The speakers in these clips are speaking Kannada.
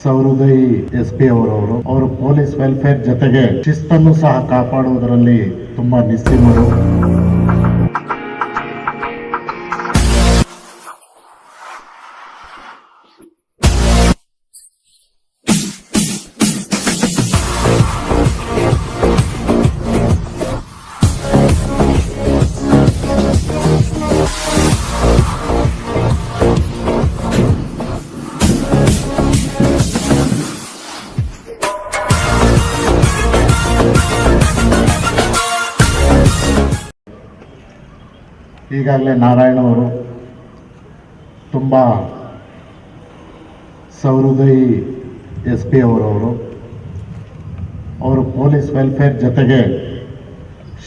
ಸೌಹೃದಯಿ ಎಸ್ ಪಿ ಅವರವರು ಅವರು ಪೊಲೀಸ್ ವೆಲ್ಫೇರ್ ಜೊತೆಗೆ ಶಿಸ್ತನ್ನು ಸಹ ಕಾಪಾಡುವುದರಲ್ಲಿ ತುಂಬಾ ನಿಸ್ಸೀಮರು ಈಗಾಗಲೇ ನಾರಾಯಣ ಅವರು ತುಂಬ ಸೌಹೃದಯಿ ಎಸ್ ಪಿ ಅವರವರು. ಅವರು ಪೊಲೀಸ್ ವೆಲ್ಫೇರ್ ಜೊತೆಗೆ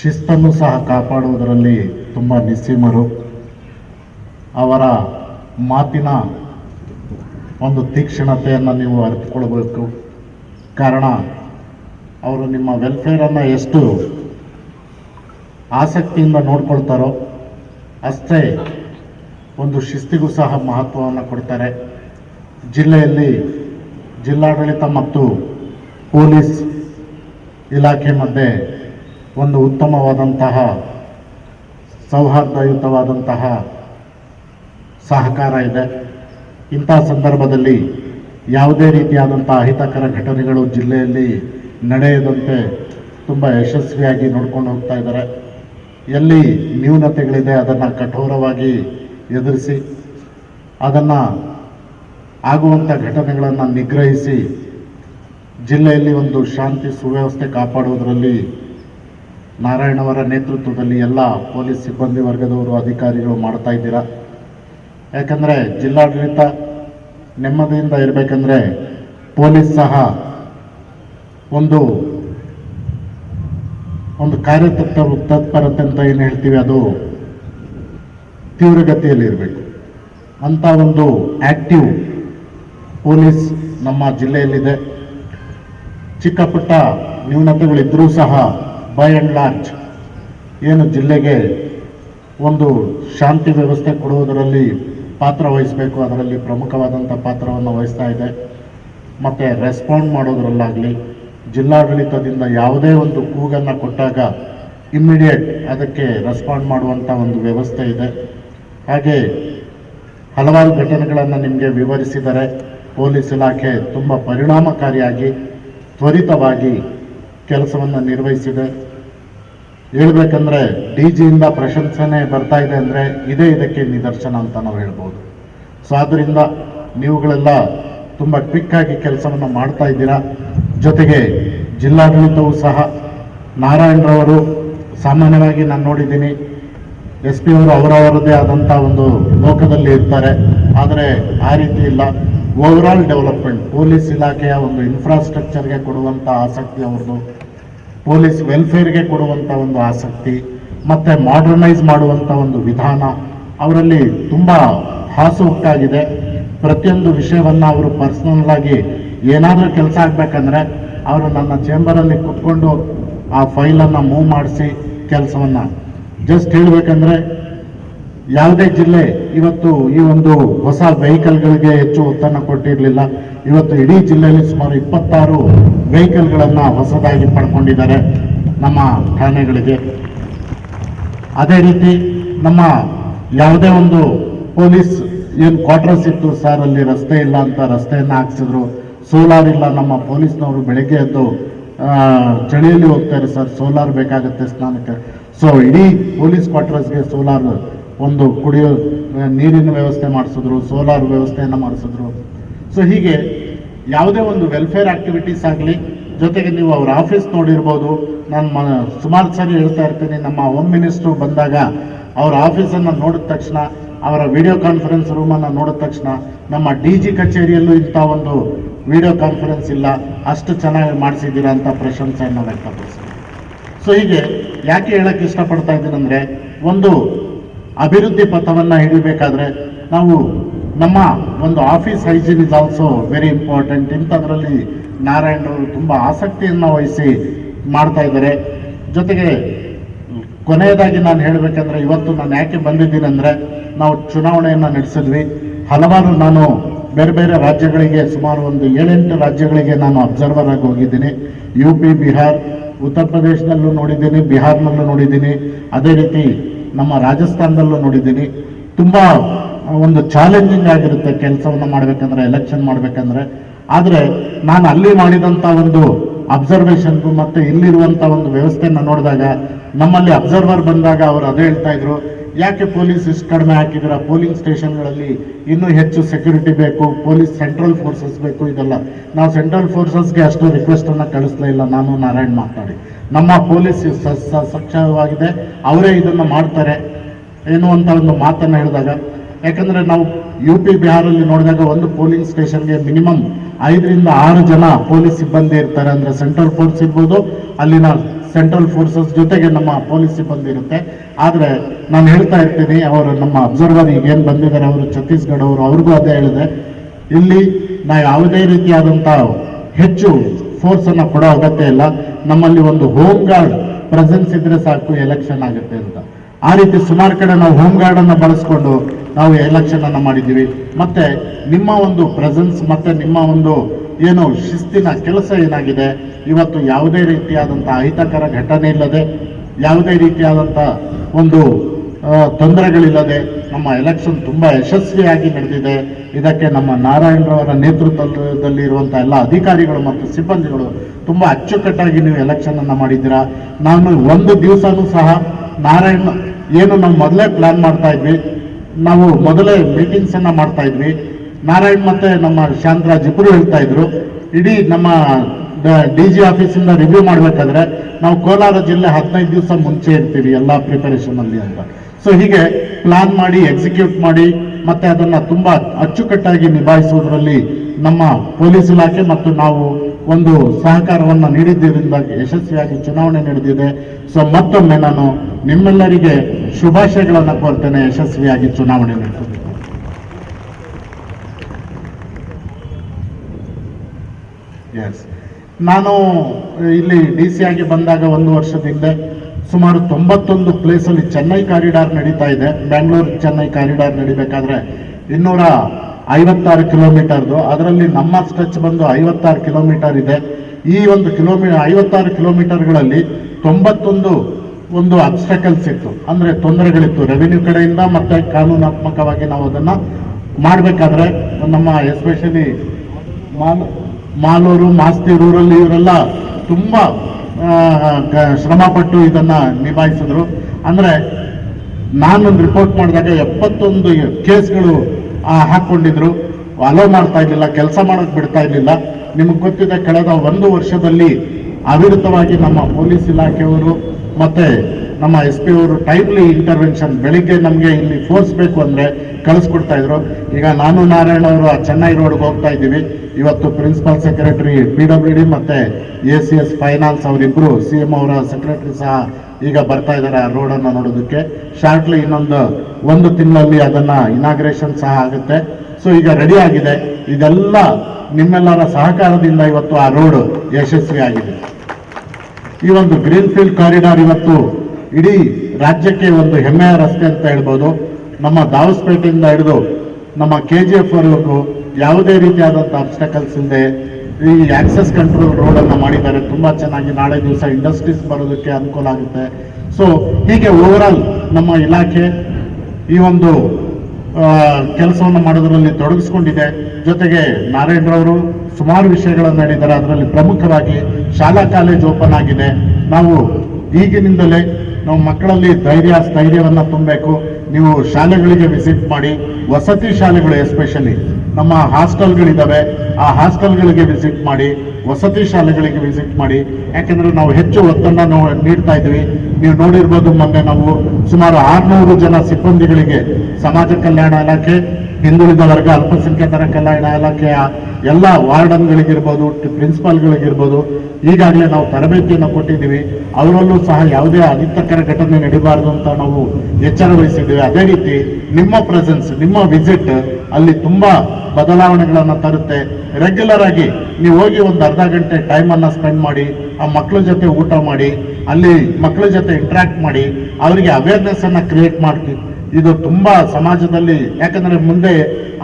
ಶಿಸ್ತನ್ನು ಸಹ ಕಾಪಾಡುವುದರಲ್ಲಿ ತುಂಬ ನಿಸ್ಸೀಮರು. ಅವರ ಮಾತಿನ ಒಂದು ತೀಕ್ಷ್ಣತೆಯನ್ನು ನೀವು ಅರಿತುಕೊಳ್ಬೇಕು. ಕಾರಣ, ಅವರು ನಿಮ್ಮ ವೆಲ್ಫೇರನ್ನು ಎಷ್ಟು ಆಸಕ್ತಿಯಿಂದ ನೋಡ್ಕೊಳ್ತಾರೋ ಅಷ್ಟೇ ಒಂದು ಶಿಸ್ತಿಗೂ ಸಹ ಮಹತ್ವವನ್ನು ಕೊಡ್ತಾರೆ. ಜಿಲ್ಲೆಯಲ್ಲಿ ಜಿಲ್ಲಾಡಳಿತ ಮತ್ತು ಪೊಲೀಸ್ ಇಲಾಖೆ ಮಧ್ಯೆ ಒಂದು ಉತ್ತಮವಾದಂತಹ, ಸೌಹಾರ್ದಯುತವಾದಂತಹ ಸಹಕಾರ ಇದೆ. ಇಂಥ ಸಂದರ್ಭದಲ್ಲಿ ಯಾವುದೇ ರೀತಿಯಾದಂಥ ಅಹಿತಕರ ಘಟನೆಗಳು ಜಿಲ್ಲೆಯಲ್ಲಿ ನಡೆಯದಂತೆ ತುಂಬ ಯಶಸ್ವಿಯಾಗಿ ನೋಡ್ಕೊಂಡು ಹೋಗ್ತಾ ಇದ್ದಾರೆ. ಎಲ್ಲಿ ನ್ಯೂನತೆಗಳಿದೆ ಅದನ್ನು ಕಠೋರವಾಗಿ ಎದುರಿಸಿ, ಅದನ್ನು ಆಗುವಂಥ ಘಟನೆಗಳನ್ನು ನಿಗ್ರಹಿಸಿ, ಜಿಲ್ಲೆಯಲ್ಲಿ ಒಂದು ಶಾಂತಿ ಸುವ್ಯವಸ್ಥೆ ಕಾಪಾಡುವುದರಲ್ಲಿ ನಾರಾಯಣವರ ನೇತೃತ್ವದಲ್ಲಿ ಎಲ್ಲ ಪೊಲೀಸ್ ಸಿಬ್ಬಂದಿ ವರ್ಗದವರು ಅಧಿಕಾರಿಗಳು ಮಾಡ್ತಾ ಇದ್ದೀರಾ? ಯಾಕಂದರೆ ಜಿಲ್ಲಾಡಳಿತ ನೆಮ್ಮದಿಯಿಂದ ಇರಬೇಕಂದ್ರೆ ಪೊಲೀಸ್ ಸಹ ಒಂದು ಒಂದು ಕಾರ್ಯತತ್ವ ತತ್ಪರತೆ ಅಂತ ಏನು ಹೇಳ್ತೀವಿ ಅದು ತೀವ್ರಗತಿಯಲ್ಲಿ ಇರಬೇಕು. ಅಂತ ಒಂದು ಆಕ್ಟಿವ್ ಪೊಲೀಸ್ ನಮ್ಮ ಜಿಲ್ಲೆಯಲ್ಲಿದೆ. ಚಿಕ್ಕ ಪುಟ್ಟ ನ್ಯೂನತೆಗಳಿದ್ದರೂ ಸಹ ಬೈ ಆ್ಯಂಡ್ ಲಾರ್ಜ್ ಏನು ಜಿಲ್ಲೆಗೆ ಒಂದು ಶಾಂತಿ ವ್ಯವಸ್ಥೆ ಕೊಡುವುದರಲ್ಲಿ ಪಾತ್ರ ವಹಿಸಬೇಕು, ಅದರಲ್ಲಿ ಪ್ರಮುಖವಾದಂಥ ಪಾತ್ರವನ್ನು ವಹಿಸ್ತಾ ಇದೆ. ಮತ್ತು ರೆಸ್ಪಾಂಡ್ ಮಾಡೋದರಲ್ಲಾಗಲಿ ಜಿಲ್ಲಾಡಳಿತದಿಂದ ಯಾವುದೇ ಒಂದು ಕೂಗನ್ನು ಕೊಟ್ಟಾಗ ಇಮ್ಮಿಡಿಯೇಟ್ ಅದಕ್ಕೆ ರೆಸ್ಪಾಂಡ್ ಮಾಡುವಂಥ ಒಂದು ವ್ಯವಸ್ಥೆ ಇದೆ. ಹಾಗೆ ಹಲವಾರು ಘಟನೆಗಳನ್ನು ನಿಮಗೆ ವಿವರಿಸಿದರೆ ಪೊಲೀಸ್ ಇಲಾಖೆ ತುಂಬ ಪರಿಣಾಮಕಾರಿಯಾಗಿ ತ್ವರಿತವಾಗಿ ಕೆಲಸವನ್ನು ನಿರ್ವಹಿಸಿದೆ. ಹೇಳ್ಬೇಕಂದ್ರೆ ಡಿ ಜಿಯಿಂದ ಪ್ರಶಂಸನೆ ಬರ್ತಾ ಇದೆ ಅಂದರೆ ಇದೇ ಇದಕ್ಕೆ ನಿದರ್ಶನ ಅಂತ ನಾವು ಹೇಳ್ಬೋದು. ಸೊ ಆದ್ದರಿಂದ ನೀವುಗಳೆಲ್ಲ ತುಂಬ ಕ್ವಿಕ್ಕಾಗಿ ಕೆಲಸವನ್ನು ಮಾಡ್ತಾ ಇದ್ದೀರಾ? ಜೊತೆಗೆ ಜಿಲ್ಲಾಡಳಿತವೂ ಸಹ ನಾರಾಯಣರವರು ಸಾಮಾನ್ಯವಾಗಿ ನಾನು ನೋಡಿದ್ದೀನಿ. ಎಸ್ ಪಿ ಅವರು ಅವರವರದೇ ಆದಂಥ ಒಂದು ಲೋಕದಲ್ಲಿ ಇರ್ತಾರೆ. ಆದರೆ ಆ ರೀತಿ ಇಲ್ಲ. ಓವರಾಲ್ ಡೆವಲಪ್ಮೆಂಟ್ ಪೊಲೀಸ್ ಇಲಾಖೆಯ ಒಂದು ಇನ್ಫ್ರಾಸ್ಟ್ರಕ್ಚರ್ಗೆ ಕೊಡುವಂಥ ಆಸಕ್ತಿ ಅವ್ರದ್ದು ಪೊಲೀಸ್ ವೆಲ್ಫೇರ್ಗೆ ಕೊಡುವಂಥ ಒಂದು ಆಸಕ್ತಿ. ಮತ್ತು ಮಾಡರ್ನೈಸ್ ಮಾಡುವಂಥ ಒಂದು ವಿಧಾನ ಅವರಲ್ಲಿ ತುಂಬ ಹಾಸುಹೊಕ್ಕಾಗಿದೆ. ಪ್ರತಿಯೊಂದು ವಿಷಯವನ್ನು ಅವರು ಪರ್ಸನಲ್ ಆಗಿ ಏನಾದರೂ ಕೆಲಸ ಆಗಬೇಕಂದ್ರೆ ಅವರು ನನ್ನ ಚೇಂಬರಲ್ಲಿ ಕುತ್ಕೊಂಡು ಆ ಫೈಲನ್ನು ಮೂವ್ ಮಾಡಿಸಿ ಕೆಲಸವನ್ನು. ಜಸ್ಟ್ ಹೇಳಬೇಕಂದ್ರೆ ಯಾವುದೇ ಜಿಲ್ಲೆ ಇವತ್ತು ಈ ಒಂದು ಹೊಸ ವೆಹಿಕಲ್ಗಳಿಗೆ ಹೆಚ್ಚು ಒತ್ತನ್ನು ಕೊಟ್ಟಿರಲಿಲ್ಲ. ಇವತ್ತು ಇಡೀ ಜಿಲ್ಲೆಯಲ್ಲಿ ಸುಮಾರು ಇಪ್ಪತ್ತಾರು ವೆಹಿಕಲ್ಗಳನ್ನು ಹೊಸದಾಗಿ ಪಡ್ಕೊಂಡಿದ್ದಾರೆ ನಮ್ಮ ಠಾಣೆಗಳಿಗೆ. ಅದೇ ರೀತಿ ನಮ್ಮ ಯಾವುದೇ ಒಂದು ಪೊಲೀಸ್ ಏನು ಕ್ವಾರ್ಟರ್ಸ್ ಇತ್ತು, ಸರ್, ಅಲ್ಲಿ ರಸ್ತೆ ಇಲ್ಲ ಅಂತ ರಸ್ತೆಯನ್ನು ಹಾಕ್ಸಿದ್ರು. ಸೋಲಾರ್ ಇಲ್ಲ ನಮ್ಮ ಪೊಲೀಸ್ನವರು ಬೆಳಗ್ಗೆ ಎದ್ದು ಚಳಿಯಲ್ಲಿ ಹೋಗ್ತಾರೆ ಸರ್, ಸೋಲಾರ್ ಬೇಕಾಗುತ್ತೆ ಸ್ನಾನಕ್ಕೆ. ಸೊ ಇಡೀ ಪೊಲೀಸ್ ಕ್ವಾರ್ಟರ್ಸ್ಗೆ ಸೋಲಾರ್ ಒಂದು ಕುಡಿಯೋ ನೀರಿನ ವ್ಯವಸ್ಥೆ ಮಾಡಿಸಿದ್ರು, ಸೋಲಾರ್ ವ್ಯವಸ್ಥೆಯನ್ನು ಮಾಡಿಸಿದ್ರು. ಸೊ ಹೀಗೆ ಯಾವುದೇ ಒಂದು ವೆಲ್ಫೇರ್ ಆಕ್ಟಿವಿಟೀಸ್ ಆಗಲಿ, ಜೊತೆಗೆ ನೀವು ಅವ್ರ ಆಫೀಸ್ ನೋಡಿರ್ಬೋದು. ನಾನು ಮ, ಸುಮಾರು ಸಾರಿ ಹೇಳ್ತಾ ಇರ್ತೀನಿ, ನಮ್ಮ ಹೋಮ್ ಮಿನಿಸ್ಟ್ರು ಬಂದಾಗ ಅವರ ಆಫೀಸನ್ನು ನೋಡಿದ ತಕ್ಷಣ, ಅವರ ವಿಡಿಯೋ ಕಾನ್ಫರೆನ್ಸ್ ರೂಮನ್ನು ನೋಡಿದ ತಕ್ಷಣ, ನಮ್ಮ ಡಿ ಜಿ ಕಚೇರಿಯಲ್ಲೂ ಇಂಥ ಒಂದು ವಿಡಿಯೋ ಕಾನ್ಫರೆನ್ಸ್ ಇಲ್ಲ, ಅಷ್ಟು ಚೆನ್ನಾಗಿ ಮಾಡಿಸಿದ್ದೀರಾ ಅಂತ ಪ್ರಶಂಸೆಯನ್ನು ವ್ಯಕ್ತಪಡಿಸ್ತೀನಿ ಸೊ ಹೀಗೆ ಯಾಕೆ ಹೇಳಕ್ಕೆ ಇಷ್ಟಪಡ್ತಾ ಇದ್ದೀನಂದರೆ ಒಂದು ಅಭಿವೃದ್ಧಿ ಪಥವನ್ನು ಹಿಡಿಬೇಕಾದ್ರೆ ನಾವು ನಮ್ಮ ಒಂದು office hygiene is also very important ಇಂಥದ್ರಲ್ಲಿ ನಾರಾಯಣರು ತುಂಬ ಆಸಕ್ತಿಯನ್ನು ವಹಿಸಿ ಮಾಡ್ತಾ ಇದ್ದಾರೆ. ಜೊತೆಗೆ ಕೊನೆಯದಾಗಿ ನಾನು ಹೇಳಬೇಕಂದ್ರೆ, ಇವತ್ತು ನಾನು ಯಾಕೆ ಬಂದಿದ್ದೀನಿ ಅಂದರೆ, ನಾವು ಚುನಾವಣೆಯನ್ನು ನಡೆಸಿದ್ವಿ. ಹಲವಾರು ನಾನು ಬೇರೆ ಬೇರೆ ರಾಜ್ಯಗಳಿಗೆ ಸುಮಾರು ಒಂದು ಏಳೆಂಟು ರಾಜ್ಯಗಳಿಗೆ ನಾನು ಅಬ್ಸರ್ವರ್ ಆಗಿ ಹೋಗಿದ್ದೀನಿ. ಯು ಪಿ ಬಿಹಾರ್ ಉತ್ತರ ಪ್ರದೇಶದಲ್ಲೂ ನೋಡಿದ್ದೀನಿ, ಬಿಹಾರ್ನಲ್ಲೂ ನೋಡಿದ್ದೀನಿ. ಅದೇ ರೀತಿ ನಮ್ಮ ರಾಜಸ್ಥಾನದಲ್ಲೂ ನೋಡಿದ್ದೀನಿ. ತುಂಬ ಒಂದು ಚಾಲೆಂಜಿಂಗ್ ಆಗಿರುತ್ತೆ ಕೆಲಸವನ್ನು ಮಾಡಬೇಕಂದ್ರೆ ಎಲೆಕ್ಷನ್ ಮಾಡಬೇಕಂದ್ರೆ. ಆದರೆ ನಾನು ಅಲ್ಲಿ ಮಾಡಿದಂಥ ಒಂದು ಅಬ್ಸರ್ವೇಷನ್ಗೂ ಮತ್ತು ಇಲ್ಲಿರುವಂಥ ಒಂದು ವ್ಯವಸ್ಥೆಯನ್ನು ನೋಡಿದಾಗ ನಮ್ಮಲ್ಲಿ ಅಬ್ಸರ್ವರ್ ಬಂದಾಗ ಅವರು ಅದೇ ಹೇಳ್ತಾ ಇದ್ರು. ಯಾಕೆ ಪೊಲೀಸ್ ಇಷ್ಟು ಕಡಿಮೆ ಹಾಕಿದ್ರೆ? ಪೋಲಿಂಗ್ ಸ್ಟೇಷನ್ಗಳಲ್ಲಿ ಇನ್ನೂ ಹೆಚ್ಚು ಸೆಕ್ಯೂರಿಟಿ ಬೇಕು, ಪೊಲೀಸ್ ಸೆಂಟ್ರಲ್ ಫೋರ್ಸಸ್ ಬೇಕು, ಇದೆಲ್ಲ. ನಾವು ಸೆಂಟ್ರಲ್ ಫೋರ್ಸಸ್ಗೆ ಅಷ್ಟು ರಿಕ್ವೆಸ್ಟನ್ನು ಕಳಿಸ್ಲೇ ಇಲ್ಲ. ನಾನು ನಾರಾಯಣ್ ಮಾತಾಡಿ ನಮ್ಮ ಪೊಲೀಸ್ ಸಕ್ಷಮವಾಗಿದೆ. ಅವರೇ ಇದನ್ನು ಮಾಡ್ತಾರೆ ಏನು ಅಂತ ಒಂದು ಮಾತನ್ನು ಹೇಳಿದಾಗ, ಯಾಕಂದ್ರೆ ನಾವು ಯು ಪಿ ಬಿಹಾರಲ್ಲಿ ನೋಡಿದಾಗ ಒಂದು ಪೋಲಿಂಗ್ ಸ್ಟೇಷನ್ಗೆ ಮಿನಿಮಮ್ ಐದರಿಂದ ಆರು ಜನ ಪೊಲೀಸ್ ಸಿಬ್ಬಂದಿ ಇರ್ತಾರೆ. ಅಂದ್ರೆ ಸೆಂಟ್ರಲ್ ಫೋರ್ಸ್ ಇರ್ಬೋದು, ಅಲ್ಲಿನ ಸೆಂಟ್ರಲ್ ಫೋರ್ಸಸ್ ಜೊತೆಗೆ ನಮ್ಮ ಪೊಲೀಸ್ ಸಿಬ್ಬಂದಿ ಇರುತ್ತೆ. ಆದರೆ ನಾನು ಹೇಳ್ತಾ ಇರ್ತೀನಿ, ಅವರು ನಮ್ಮ ಅಬ್ಸರ್ವರ್ ಈಗೇನು ಬಂದಿದ್ದಾರೆ, ಅವರು ಛತ್ತೀಸ್ಗಢ ಅವರು, ಅವ್ರಿಗೂ ಅದೇ ಹೇಳಿದೆ. ಇಲ್ಲಿ ನಾ ಯಾವುದೇ ರೀತಿಯಾದಂಥ ಹೆಚ್ಚು ಫೋರ್ಸನ್ನು ಕೊಡೋ ಅಗತ್ಯ ಇಲ್ಲ. ನಮ್ಮಲ್ಲಿ ಒಂದು ಹೋಮ್ ಗಾರ್ಡ್ ಪ್ರೆಸೆನ್ಸ್ ಇದ್ದರೆ ಸಾಕು ಎಲೆಕ್ಷನ್ ಆಗುತ್ತೆ ಅಂತ. ಆ ರೀತಿ ಸುಮಾರು ಕಡೆ ನಾವು ಹೋಮ್ ಗಾರ್ಡ್ ಅನ್ನ ಬಳಸ್ಕೊಂಡು ನಾವು ಎಲೆಕ್ಷನ್ ಅನ್ನ ಮಾಡಿದ್ದೀವಿ. ಮತ್ತೆ ನಿಮ್ಮ ಒಂದು ಪ್ರೆಸೆನ್ಸ್ ಮತ್ತೆ ನಿಮ್ಮ ಒಂದು ಏನು ಶಿಸ್ತಿನ ಕೆಲಸ ಏನಾಗಿದೆ? ಇವತ್ತು ಯಾವುದೇ ರೀತಿಯಾದಂಥ ಅಹಿತಕರ ಘಟನೆ ಇಲ್ಲದೆ, ಯಾವುದೇ ರೀತಿಯಾದಂಥ ಒಂದು ತೊಂದರೆಗಳಿಲ್ಲದೆ ನಮ್ಮ ಎಲೆಕ್ಷನ್ ತುಂಬಾ ಯಶಸ್ವಿಯಾಗಿ ನಡೆದಿದೆ. ಇದಕ್ಕೆ ನಮ್ಮ ನಾರಾಯಣರವರ ನೇತೃತ್ವದಲ್ಲಿ ಇರುವಂಥ ಎಲ್ಲ ಅಧಿಕಾರಿಗಳು ಮತ್ತು ಸಿಬ್ಬಂದಿಗಳು ತುಂಬಾ ಅಚ್ಚುಕಟ್ಟಾಗಿ ನೀವು ಎಲೆಕ್ಷನ್ ಅನ್ನ ಮಾಡಿದ್ದೀರಾ? ನಾನು ಒಂದು ದಿವಸನೂ ಸಹ ನಾರಾಯಣ, ಏನು ನಾವು ಮೊದಲೇ ಪ್ಲಾನ್ ಮಾಡ್ತಾ ಇದ್ವಿ? ನಾವು ಮೊದಲೇ ಮೀಟಿಂಗ್ಸ್ ಅನ್ನ ಮಾಡ್ತಾ ಇದ್ವಿ. ನಾರಾಯಣ್ ಮತ್ತೆ ನಮ್ಮ ಶಾಂತರಾಜ್ ಇಬ್ಬರು ಹೇಳ್ತಾ ಇದ್ರು. ಇಡೀ ನಮ್ಮ ಡಿ ಜಿ ಆಫೀಸಿಂದ ರಿವ್ಯೂ ಮಾಡಬೇಕಾದ್ರೆ ನಾವು ಕೋಲಾರ ಜಿಲ್ಲೆ ಹದಿನೈದು ದಿವಸ ಮುಂಚೆ ಇರ್ತೀವಿ ಎಲ್ಲ ಪ್ರಿಪರೇಷನ್ ಅಲ್ಲಿ ಅಂತ. ಸೊ ಹೀಗೆ ಪ್ಲಾನ್ ಮಾಡಿ ಎಕ್ಸಿಕ್ಯೂಟ್ ಮಾಡಿ, ಮತ್ತೆ ಅದನ್ನ ತುಂಬಾ ಅಚ್ಚುಕಟ್ಟಾಗಿ ನಿಭಾಯಿಸುವುದರಲ್ಲಿ ನಮ್ಮ ಪೊಲೀಸ್ ಇಲಾಖೆ ಮತ್ತು ನಾವು ಒಂದು ಸಹಕಾರವನ್ನು ನೀಡಿದ್ದರಿಂದ ಯಶಸ್ವಿಯಾಗಿ ಚುನಾವಣೆ ನಡೆದಿದೆ. ಸೊ ಮತ್ತೊಮ್ಮೆ ನಾನು ನಿಮ್ಮೆಲ್ಲರಿಗೆ ಶುಭಾಶಯಗಳನ್ನು ಕೋರ್ತೇನೆ. ಯಶಸ್ವಿಯಾಗಿ ಚುನಾವಣೆ ನಡೆಸಿದೆ ಎಸ್ ನಾನು ಇಲ್ಲಿ ಡಿ ಸಿ ಆಗಿ ಬಂದಾಗ ಒಂದು ವರ್ಷದಿಂದ ಸುಮಾರು ತೊಂಬತ್ತೊಂದು ಪ್ಲೇಸಲ್ಲಿ ಚೆನ್ನೈ ಕಾರಿಡಾರ್ ನಡೀತಾ ಇದೆ. ಬೆಂಗಳೂರು ಚೆನ್ನೈ ಕಾರಿಡಾರ್ ನಡಿಬೇಕಾದ್ರೆ ಇನ್ನೂರ ಐವತ್ತಾರು ಕಿಲೋಮೀಟರ್ದು. ಅದರಲ್ಲಿ ನಮ್ಮ ಸ್ಟ್ರೆಚ್ ಬಂದು ಐವತ್ತಾರು ಕಿಲೋಮೀಟರ್ ಇದೆ. ಈ ಒಂದು ಕಿಲೋಮೀಟರ್ ಐವತ್ತಾರು ಕಿಲೋಮೀಟರ್ಗಳಲ್ಲಿ ತೊಂಬತ್ತೊಂದು ಒಂದು ಅಬ್ಸ್ಟಕಲ್ಸ್ ಇತ್ತು ಅಂದ್ರೆ ತೊಂದರೆಗಳಿತ್ತು. ರೆವಿನ್ಯೂ ಕಡೆಯಿಂದ ಮತ್ತೆ ಕಾನೂನಾತ್ಮಕವಾಗಿ ನಾವು ಅದನ್ನ ಮಾಡಬೇಕಾದ್ರೆ ನಮ್ಮ ಎಸ್ಪೆಷಲಿ ಮಾಲ್, ಮಾಲೂರು, ಮಾಸ್ತಿ ರೂರಲ್ಲಿ ಇವರೆಲ್ಲ ತುಂಬಾ ಶ್ರಮಪಟ್ಟು ಇದನ್ನ ನಿಭಾಯಿಸಿದ್ರು. ಅಂದ್ರೆ ನಾನೊಂದು ರಿಪೋರ್ಟ್ ಮಾಡಿದಾಗ ಎಪ್ಪತ್ತೊಂದು ಕೇಸ್ಗಳು ಹಾಕ್ಕೊಂಡಿದ್ರು. ಅಲೋ ಮಾಡ್ತಾ ಇರಲಿಲ್ಲ. ಕೆಲಸ ಮಾಡಕ್ ಬಿಡ್ತಾ ಇರಲಿಲ್ಲ. ನಿಮಗೆ ಗೊತ್ತಿದೆ, ಕಳೆದ ಒಂದು ವರ್ಷದಲ್ಲಿ ಅವಿರತವಾಗಿ ನಮ್ಮ ಪೊಲೀಸ್ ಇಲಾಖೆಯವರು ಮತ್ತೆ ನಮ್ಮ ಎಸ್ ಪಿ ಅವರು ಟೈಮ್ಲಿ ಇಂಟರ್ವೆನ್ಷನ್ ಬೆಳಿಗ್ಗೆ ನಮಗೆ ಇಲ್ಲಿ ಫೋರ್ಸ್ ಬೇಕು ಅಂದರೆ ಕಳಿಸ್ಕೊಡ್ತಾ ಇದ್ರು. ಈಗ ನಾನು ನಾರಾಯಣ ಅವರು ಆ ಚೆನ್ನೈ ರೋಡ್ಗೆ ಹೋಗ್ತಾ ಇದ್ದೀವಿ. ಇವತ್ತು principal secretary P W D ಮತ್ತೆ ಎ ಸಿ ಎಸ್ ಫೈನಾನ್ಸ್ ಅವರಿಬ್ಬರು ಸಿ ಎಂ ಅವರ ಸೆಕ್ರೆಟರಿ ಸಹ ಈಗ ಬರ್ತಾ ಇದ್ದಾರೆ ಆ ರೋಡನ್ನು ನೋಡೋದಕ್ಕೆ. ಶಾರ್ಟ್ಲಿ ಇನ್ನೊಂದು ಒಂದು ತಿಂಗಳಲ್ಲಿ ಅದನ್ನು ಇನಾಗ್ರೇಷನ್ ಸಹ ಆಗುತ್ತೆ. ಸೊ ಈಗ ರೆಡಿ ಆಗಿದೆ. ಇದೆಲ್ಲ ನಿಮ್ಮೆಲ್ಲರ ಸಹಕಾರದಿಂದ ಇವತ್ತು ಆ ರೋಡ್ ಯಶಸ್ವಿ ಆಗಿದೆ ಈ ಒಂದು ಗ್ರೀನ್ ಫೀಲ್ಡ್ ಕಾರಿಡಾರ್ ಇವತ್ತು ಇಡೀ ರಾಜ್ಯಕ್ಕೆ ಒಂದು ಹೆಮ್ಮೆಯ ರಸ್ತೆ ಅಂತ ಹೇಳ್ಬೋದು. ನಮ್ಮ ದಾವಸ್ಪೇಟೆಯಿಂದ ಹಿಡಿದು ನಮ್ಮ ಕೆ ಜಿ ಎಫ್ ವರೆಗೂ ಯಾವುದೇ ರೀತಿಯಾದಂಥ ಅಬ್ಸ್ಟಕಲ್ಸ್ ಇಲ್ಲದೆ ಈ ಆಕ್ಸೆಸ್ ಕಂಟ್ರೋಲ್ ರೋಡ್ ಅನ್ನ ಮಾಡಿದ್ದಾರೆ. ತುಂಬ ಚೆನ್ನಾಗಿ ನಾಳೆ ದಿವಸ ಇಂಡಸ್ಟ್ರೀಸ್ ಬರೋದಕ್ಕೆ ಅನುಕೂಲ ಆಗುತ್ತೆ. ಸೊ ಹೀಗೆ ಓವರಾಲ್ ನಮ್ಮ ಇಲಾಖೆ ಈ ಒಂದು ಕೆಲಸವನ್ನು ಮಾಡೋದರಲ್ಲಿ ತೊಡಗಿಸ್ಕೊಂಡಿದೆ. ಜೊತೆಗೆ ನಾರಾಯಣರವರು ಸುಮಾರು ವಿಷಯಗಳನ್ನು ಹೇಳಿದ್ದಾರೆ. ಅದರಲ್ಲಿ ಪ್ರಮುಖವಾಗಿ ಶಾಲಾ ಕಾಲೇಜ್ ಓಪನ್ ಆಗಿದೆ. ನಾವು ಈಗಿನಿಂದಲೇ ನಾವು ಮಕ್ಕಳಲ್ಲಿ ಧೈರ್ಯ, ಸ್ಥೈರ್ಯವನ್ನು ತುಂಬಬೇಕು. ನೀವು ಶಾಲೆಗಳಿಗೆ ವಿಸಿಟ್ ಮಾಡಿ. ವಸತಿ ಶಾಲೆಗಳು ಎಸ್ಪೆಷಲಿ ನಮ್ಮ ಹಾಸ್ಟೆಲ್ಗಳಿದ್ದಾವೆ. ಆ ಹಾಸ್ಟೆಲ್ಗಳಿಗೆ ವಿಸಿಟ್ ಮಾಡಿ. ವಸತಿ ಶಾಲೆಗಳಿಗೆ ವಿಸಿಟ್ ಮಾಡಿ. ಯಾಕೆಂದರೆ ನಾವು ಹೆಚ್ಚು ಒತ್ತನ್ನು ನಾವು ನೀಡ್ತಾ ಇದ್ವಿ ನೀವು ನೋಡಿರ್ಬೋದು ಮೊನ್ನೆ ನಾವು ಸುಮಾರು ಆರ್ನೂರು ಜನ ಸಿಬ್ಬಂದಿಗಳಿಗೆ ಸಮಾಜ ಕಲ್ಯಾಣ ಇಲಾಖೆ ಹಿಂದುಳಿದ ವರ್ಗ ಅಲ್ಪಸಂಖ್ಯಾತರ ಕಲ್ಯಾಣ ಇಲಾಖೆಯ ಎಲ್ಲ ವಾರ್ಡನ್ಗಳಿಗಿರ್ಬೋದು, ಪ್ರಿನ್ಸಿಪಾಲ್ಗಳಿಗಿರ್ಬೋದು, ಈಗಾಗಲೇ ನಾವು ತರಬೇತಿಯನ್ನು ಕೊಟ್ಟಿದ್ದೀವಿ. ಅವರಲ್ಲೂ ಸಹ ಯಾವುದೇ ಅಹಿತಕರ ಘಟನೆ ನಡೀಬಾರದು ಅಂತ ನಾವು ಎಚ್ಚರ ವಹಿಸಿದ್ದೀವಿ. ಅದೇ ರೀತಿ ನಿಮ್ಮ ಪ್ರೆಸೆನ್ಸ್ ನಿಮ್ಮ ವಿಸಿಟ್ ಅಲ್ಲಿ ತುಂಬಾ ಬದಲಾವಣೆಗಳನ್ನು ತರುತ್ತೆ. ರೆಗ್ಯುಲರ್ ಆಗಿ ನೀವು ಹೋಗಿ ಒಂದು ಅರ್ಧ ಗಂಟೆ ಟೈಮನ್ನು ಸ್ಪೆಂಡ್ ಮಾಡಿ, ಆ ಮಕ್ಕಳ ಜೊತೆ ಊಟ ಮಾಡಿ, ಅಲ್ಲಿ ಮಕ್ಕಳ ಜೊತೆ ಇಂಟ್ರಾಕ್ಟ್ ಮಾಡಿ, ಅವರಿಗೆ ಅವೇರ್ನೆಸ್ ಅನ್ನ ಕ್ರಿಯೇಟ್ ಮಾಡಿ ಇದು ತುಂಬಾ ಸಮಾಜದಲ್ಲಿ, ಯಾಕಂದ್ರೆ ಮುಂದೆ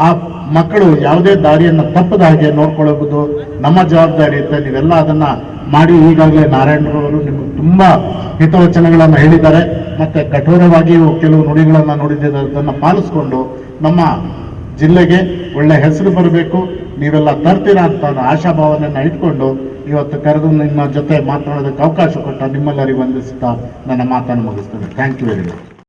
ಆ ಮಕ್ಕಳು ಯಾವುದೇ ದಾರಿಯನ್ನು ತಪ್ಪದ ಹಾಗೆ ನೋಡ್ಕೊಳ್ಳೋದು ನಮ್ಮ ಜವಾಬ್ದಾರಿ ಅಂತ ನೀವೆಲ್ಲ ಅದನ್ನ ಮಾಡಿ ಈಗಾಗಲೇ ನಾರಾಯಣರವರು ನಿಮಗೆ ತುಂಬಾ ಹಿತವಚನಗಳನ್ನು ಹೇಳಿದ್ದಾರೆ. ಮತ್ತೆ ಕಠೋರವಾಗಿಯೂ ಕೆಲವು ನುಡಿಗಳನ್ನು ನುಡಿದಿದ್ದಾರೆ ಅದನ್ನು ಪಾಲಿಸ್ಕೊಂಡು ನಮ್ಮ ಜಿಲ್ಲೆಗೆ ಒಳ್ಳೆ ಹೆಸರು ಬರಬೇಕು. ನೀವೆಲ್ಲ ತರ್ತೀರಾ ಅಂತ ಆಶಾಭಾವನೆಯನ್ನು ಇಟ್ಕೊಂಡು ಇವತ್ತು ಕರೆದು ನಿಮ್ಮ ಜೊತೆ ಮಾತನಾಡೋದಕ್ಕೆ ಅವಕಾಶ ಕೊಟ್ಟ ನಿಮ್ಮೆಲ್ಲರಿಗೂ ವಂದಿಸುತ್ತಾ ನನ್ನ ಮಾತನ್ನು ಮುಗಿಸ್ತೇನೆ. Thank you very much